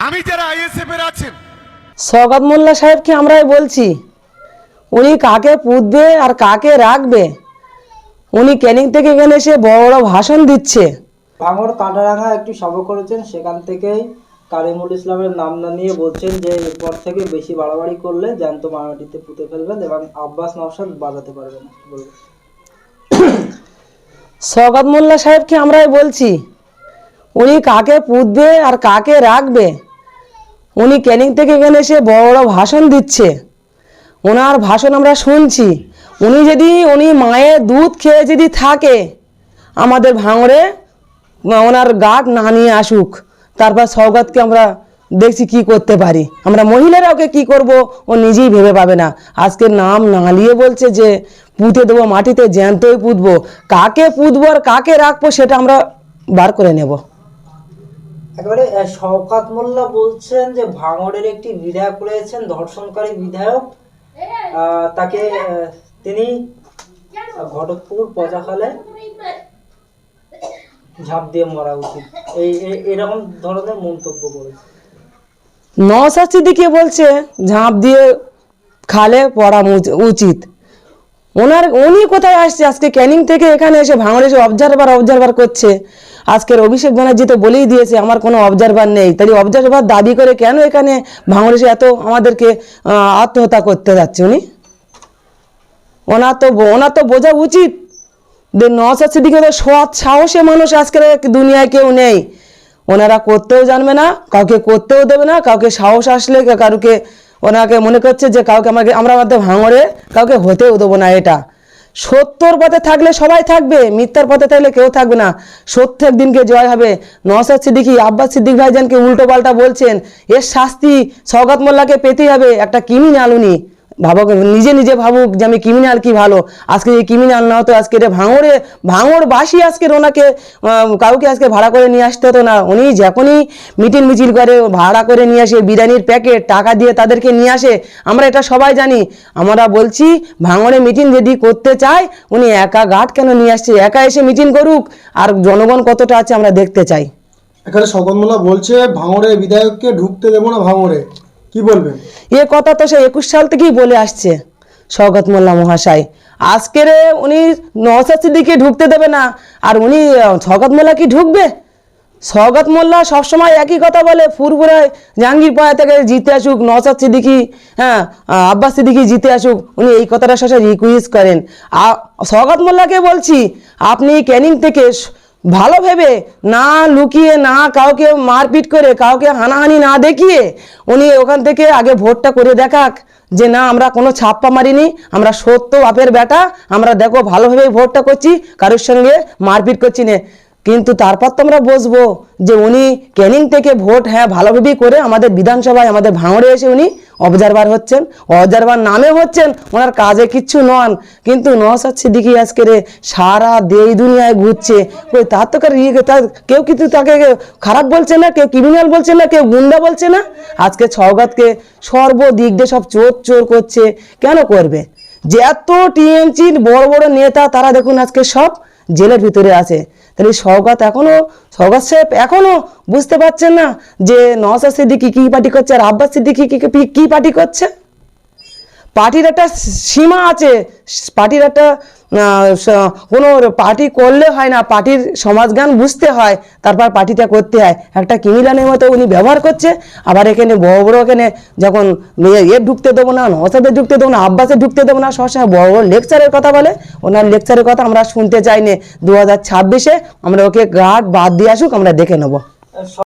আমি যারা আইএসএফ এর আছেন। সৌগত মোল্লা সাহেবকে আমরাই বলছি? উনি কাকে পুঁতবে আর কাকে রাখবে? উনি ক্যানিং থেকে এখানে এসে বড় বড় ভাষণ দিচ্ছে। ভাঙড় কাঁটারাঙা একটি সভা করেছেন সেখান থেকেই কারিমুল ইসলামের নাম না নিয়ে বলছেন যে এরপর থেকে বেশি বাড়াবাড়ি করলে জ্যান্ত মারামাটিতে পুঁতে ফেলবেন এবং আব্বাস নওশাদ বাজাতে পারবেন সৌগত মোল্লা সাহেবকে আমরাই বলছি? উনি কাকে পুঁতবে আর কাকে রাখবে? উনি ক্যানিং থেকে এখানে এসে বড় বড় ভাষণ দিচ্ছে। ওনার ভাষণ আমরা শুনছি। উনি যদি, উনি মায়ের দুধ খেয়ে যদি থাকে, আমাদের ভাঙড়ে ওনার গাট না নিয়ে আসুক, তারপর সৌগতকে আমরা দেখছি কি করতে পারি। আমরা মহিলারা ওকে কি করব, ও নিজেই ভেবে পাবে না। আজকে নাম না নিয়ে বলছে যে, পুঁতে দেবো মাটিতে, জ্যান্তই পুঁতবো। কাকে পুঁতবো আর কাকে রাখব সেটা আমরা বার করে নেব। একেবারে শওকাত মোল্লা বলছেন যে ভাঙড়ের একটি বিধায়ক রয়েছেন, ধর্ষণকারী বিধায়ক। তাকে তিনি ঘটকপুর পচাখালে ঝাঁপ দিয়ে মরা উচিত। এই এরকম ধরনের মন্তব্য করেছে। নওসাদ সিদ্দিকি বলছে, ঝাঁপ দিয়ে খালে পড়া উচিত। ওনার, উনি কোথায় আসছে? আজকে ক্যানিং থেকে এখানে এসে ভাঙড়ে এসে অবজারভার অবজারভার করছে। আজকের অভিষেক ব্যানার্জি তো বলেই দিয়েছে, আমার কোনো অবজারভার নেই। তাই অবজারভার দাবি করে কেন এখানে ভাঙড়ে এসে এত আমাদেরকে আত্মহত্যা করতে যাচ্ছে উনি? ওনার তো ওনার তো বোঝা উচিত যে নওসাদ সিদ্দিকি তো সৎ সাহসে মানুষ আজকের দুনিয়ায় কেউ নেই। ওনারা করতেও জানবে না, কাউকে করতেও দেবে না, কাউকে সাহস আসলে কারুকে ওনাকে মনে করছে যে কাউকে আমাকে, আমরা আমাদের ভাঙড়ে কাউকে হতেও দেবো না এটা। সত্যর পথে থাকলে সবাই থাকবে, মিথ্যার পথে থাকলে কেউ থাকবে না। সত্য একদিনকে জয় হবে। নসাদ সিদ্দিকি, আব্বাস সিদ্দিক ভাইজানকে উল্টো পাল্টা বলছেন, এর শাস্তি সৌগত মোল্লাকে পেতেই হবে, একটা কিমিনাল উনি। ভাবুক, নিজে নিজে ভাবুক যে আমি ক্রিমিনাল কি ভালো? আজকে এই ক্রিমিনাল না হতো আজকে এটা ভাঙড়ে, ভাঙড়বাসী আজকে ওনাকে কাউকে আজকে ভাড়া করে নিয়ে আসতে হতো না। উনি যখনই মিটিং মিছিল করে, ভাড়া করে নিয়ে আসে, বিরিয়ানির প্যাকেট, টাকা দিয়ে তাদেরকে নিয়ে আসে, আমরা এটা সবাই জানি। আমরা বলছি, ভাঙড়ে মিটিং যদি করতে চায়, উনি একা গার্ড কেন নিয়ে আসছে? একা এসে মিটিং করুক, আর জনগণ কতটা আছে আমরা দেখতে চাই। এখানে শকত মোল্লা বলছে, ভাঙড়ে বিধায়ককে ঢুকতে দেবো না ভাঙড়ে। কি বলবেন? এ কথা তো সে একুশ সাল থেকেই বলে আসছে শওকত মোল্লা মহাশয়। আজকের উনি নওসাদ সিদ্দিকে ঢুকতে দেবে না, আর উনি শওকত মোল্লা কি ঢুকবে? শওকত মোল্লা সবসময় একই কথা বলে ফুরফুরায় জাহাঙ্গীর পাড়া থেকে জিতে আসুক নওসাদ সিদ্দিকি হ্যাঁ আব্বাস সিদ্দিকি জিতে আসুক, উনি এই কথাটা শেষে রিকুইস্ট করেন। শওকত মোল্লাকে বলছি, আপনি ক্যানিং থেকে ভালো ভেবে না লুকিয়ে, না কাউকে মারপিট করে, কাউকে হানাহানি না দেখিয়ে উনি ওখান থেকে আগে ভোটটা করে দেখাক যে না, আমরা কোনো ছাপ্পা মারিনি, আমরা সত্য বাপের বেটা, আমরা দেখো ভালোভাবেই ভোটটা করছি, কারোর সঙ্গে মারপিট করছি না। কিন্তু তারপর তো আমরা বসবো যে উনি ক্যানিং থেকে ভোট হ্যাঁ ভালোভাবেই করে আমাদের বিধানসভায়, আমাদের ভাঙড়ে এসে উনি অবজারভার হচ্ছেন। অবজারভার নামে হচ্ছেন, ওনার কাজে কিচ্ছু নন। কিন্তু নওসাদ সিদ্দিকি আজকে রে সারা দেই দুনিয়ায় ঘুরছে। ওই তার তো ইয়ে তার কেউ কিন্তু তাকে খারাপ বলছে না, কেউ ক্রিমিনাল বলছে না, কেউ গুন্ডা বলছে না। আজকে ছগাতকে সর্বদিক দিয়ে সব চোর চোর করছে। কেন করবে? যে এত টিএমসির বড় বড় নেতা, তারা দেখুন আজকে সব জেলের ভিতরে আছে। তাহলে সৌগাত এখনও সৌগাত সাহেব এখনও বুঝতে পারছেন না যে নওসাদ সিদ্দিকি কি পার্টি করছে আর আব্বাস সিদ্দিকি কি, কি- পার্টি করছে? পার্টির একটা সীমা আছে, পার্টির একটা কোনো পার্টি করলে হয় না, পার্টির সমাজগান বুঝতে হয়, তারপর পার্টিটা করতে হয়। একটা কিমিলানের মতো উনি ব্যবহার করছে, আবার এখানে বড় বড় এখানে যখন এর ঢুকতে দেবো না নসাদের ঢুকতে দেবো না, আব্বাসের ঢুকতে দেবো না সবসময় বড় বড় লেকচারের কথা বলে। ওনার লেকচারের কথা আমরা শুনতে চাই না দু হাজার ছাব্বিশে আমরা ওকে গার্ড বাদ দিয়ে আসুক, আমরা দেখে নেব।